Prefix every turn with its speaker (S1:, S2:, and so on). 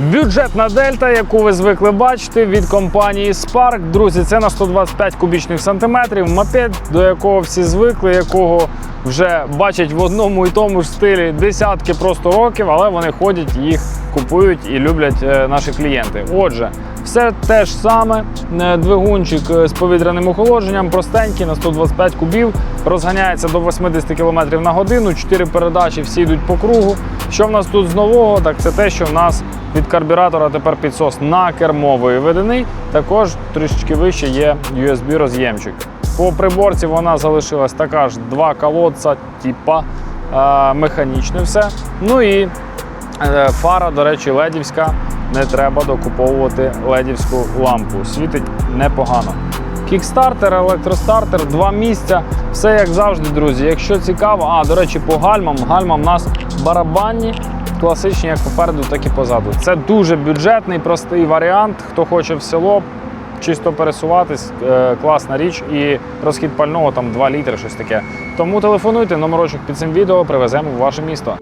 S1: Бюджетна дельта, яку ви звикли бачити від компанії Spark. Друзі, це на 125 кубічних сантиметрів. Мопед, до якого всі звикли, якого вже бачать в одному і тому ж стилі десятки просто років, але вони ходять, їх купують і люблять е, наші клієнти. Отже, все те ж саме. Е, Двигунчик е, з повітряним охолодженням, простенький на 125 кубів, розганяється до 80 км на годину, 4 передачі всі йдуть по кругу. Що в нас тут з нового? Так це те, що в нас від карбюратора тепер підсос на кермо виведений. Також трішечки вище є USB роз'ємчик. По приборці вона залишилась така ж два колодця, типа е, механічне все. Ну і Е, Фара, до речі, ледівська. Не треба докуповувати ледівську лампу. Світить непогано. Кікстартер, електростартер, два місця. Все як завжди, друзі. Якщо цікаво, а до речі, по гальмам. Гальмам у нас барабанні, класичні як попереду, так і позаду. Це дуже бюджетний, простий варіант. Хто хоче в село, чисто пересуватись, е, класна річ. І розхід пального там 2 літри, щось таке. Тому телефонуйте, номерочок під цим відео привеземо в ваше місто.